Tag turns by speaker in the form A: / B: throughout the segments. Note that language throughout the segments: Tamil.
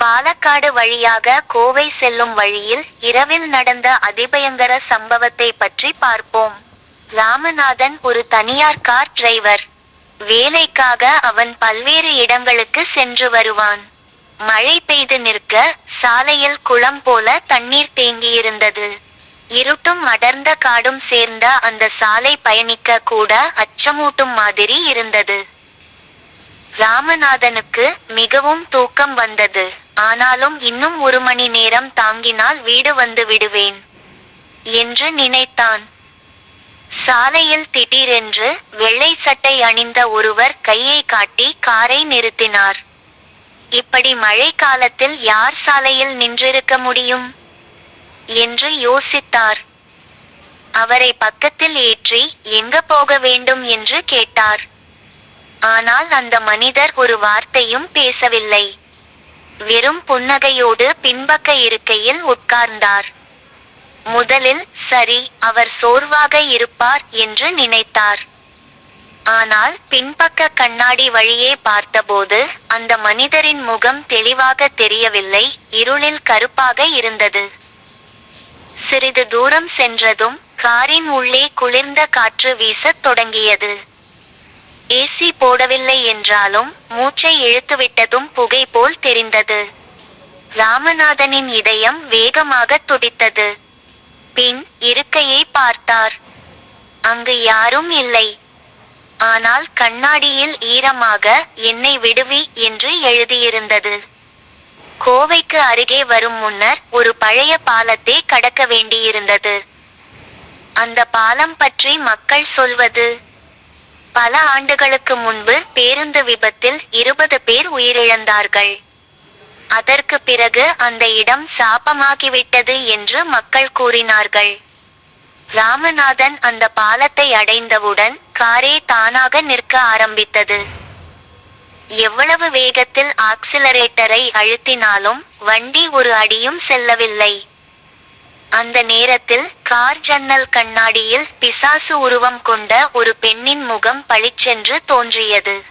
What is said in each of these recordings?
A: பாலக்காடு வழியாக கோவை செல்லும் வழியில் இரவில் நடந்த அதிபயங்கர சம்பவத்தை பற்றி பார்ப்போம். ராமநாதன் ஒரு தனியார் கார் டிரைவர். வேலைக்காக அவன் பல்வேறு இடங்களுக்கு சென்று வருவான். மழை பெய்து நிற்க சாலையில் குளம் போல தண்ணீர் தேங்கியிருந்தது. இருட்டும் அடர்ந்த காடும் சேர்ந்த அந்த சாலை பயணிக்க கூட அச்சமூட்டும் மாதிரி இருந்தது. ராமநாதனுக்கு மிகவும் தூக்கம் வந்தது. ஆனாலும் இன்னும் ஒரு மணி நேரம் தாங்கினால் வீடு வந்து விடுவேன் என்று நினைத்தான். சாலையில் திடீரென்று வெள்ளை சட்டை அணிந்த ஒருவர் கையை காட்டி காரை நிறுத்தினார். இப்படி மழை காலத்தில் யார் சாலையில் நின்றிருக்க முடியும்? என்று யோசித்தார். அவரை பக்கத்தில் ஏற்றி எங்க போக வேண்டும் என்று கேட்டார். ஆனால் அந்த மனிதர் ஒரு வார்த்தையும் பேசவில்லை. வெறும் புன்னகையோடு பின்பக்க இருக்கையில் உட்கார்ந்தார். முதலில் சரி அவர் சோர்வாக இருப்பார் என்று நினைத்தார். ஆனால் பின்பக்க கண்ணாடி வழியே பார்த்தபோது அந்த மனிதரின் முகம் தெளிவாக தெரியவில்லை இருளில் கருப்பாக இருந்தது. சிறிது தூரம் சென்றதும் காரின் உள்ளே குளிர்ந்த காற்று வீசத் தொடங்கியது. ஏசி போடவில்லை என்றாலும் மூச்சை இழுத்துவிட்டதும் புகை போல் தெரிந்தது. ராமநாதனின் இதயம் வேகமாக துடித்தது. பின் இருக்கையை பார்த்தார். அங்கு யாரும் இல்லை. ஆனால் கண்ணாடியில் ஈரமாக என்னை விடுவி என்று எழுதியிருந்தது. கோவைக்கு அருகே வரும் முன்னர் ஒரு பழைய பாலத்தை கடக்க வேண்டியிருந்தது. அந்த பாலம் பற்றி மக்கள் சொல்வது பல ஆண்டுகளுக்கு முன்பு பேருந்து விபத்தில் இருபது பேர் உயிரிழந்தார்கள். அதற்கு பிறகு அந்த இடம் சாபமாகிவிட்டது என்று மக்கள் கூறினார்கள். ராமநாதன் அந்த பாலத்தை அடைந்தவுடன் காரே தானாக நிற்க ஆரம்பித்தது. எவ்வளவு வேகத்தில் ஆக்சிலரேட்டரை அழுத்தினாலும் வண்டி ஒரு அடியும் செல்லவில்லை. அந்த நேரத்தில் கார் ஜன்னல் கண்ணாடியில் பிசாசு உருவம் கொண்ட ஒரு பெண்ணின் முகம் பளிச்சென்று தோன்றியது.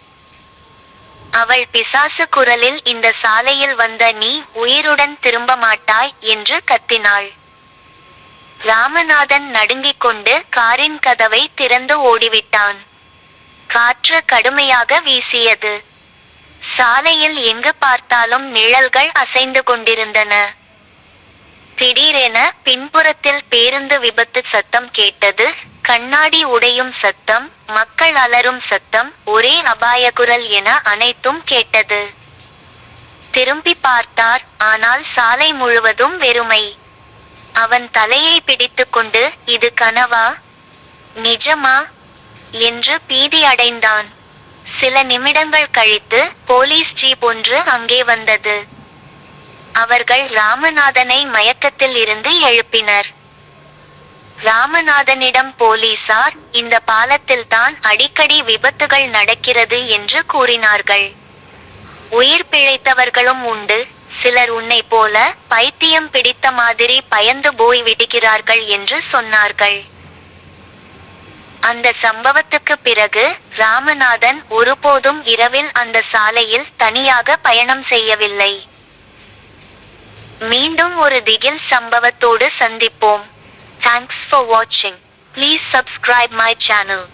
A: அவள் பிசாசு குரலில் இந்த சாலையில் வந்த நீ உயிருடன் திரும்ப மாட்டாய் என்று கத்தினாள். ராமநாதன் நடுங்கிக் கொண்டு காரின் கதவை திறந்து ஓடிவிட்டான். காற்று கடுமையாக வீசியது. சாலையில் எங்கு பார்த்தாலும் நிழல்கள் அசைந்து கொண்டிருந்தன. திடீரென பின்புறத்தில் பேருந்து விபத்து சத்தம் கேட்டது. கண்ணாடி உடையும் சத்தம் மக்கள் அலறும் சத்தம் ஒரே அபாய குரல் என அனைத்தும் கேட்டது. திரும்பி பார்த்தார் ஆனால் சாலை முழுவதும் வெறுமை. அவன் தலையை பிடித்துக்கொண்டு இது கனவா? நிஜமா? என்று பீதி அடைந்தான். சில நிமிடங்கள் கழித்து போலீஸ் ஜீப் ஒன்று அங்கே வந்தது. அவர்கள் ராமநாதனை மயக்கத்தில் இருந்து எழுப்பினர். ராமநாதனிடம் போலீசார் இந்த பாலத்தில் தான் அடிக்கடி விபத்துகள் நடக்கிறது என்று கூறினார்கள். உயிர் பிழைத்தவர்களும் உண்டு. சிலர் உன்னை போல பைத்தியம் பிடித்த மாதிரி பயந்து போய் விடுகிறார்கள் என்று சொன்னார்கள். அந்த சம்பவத்துக்கு பிறகு ராமநாதன் ஒருபோதும் இரவில் அந்த சாலையில் தனியாக பயணம் செய்யவில்லை. மீண்டும் ஒரு திகில் சம்பவத்தோடு சந்திப்போம். தேங்க்ஸ் ஃபார் வாட்சிங் ப்ளீஸ் சப்ஸ்கிரைப் மை சேனல்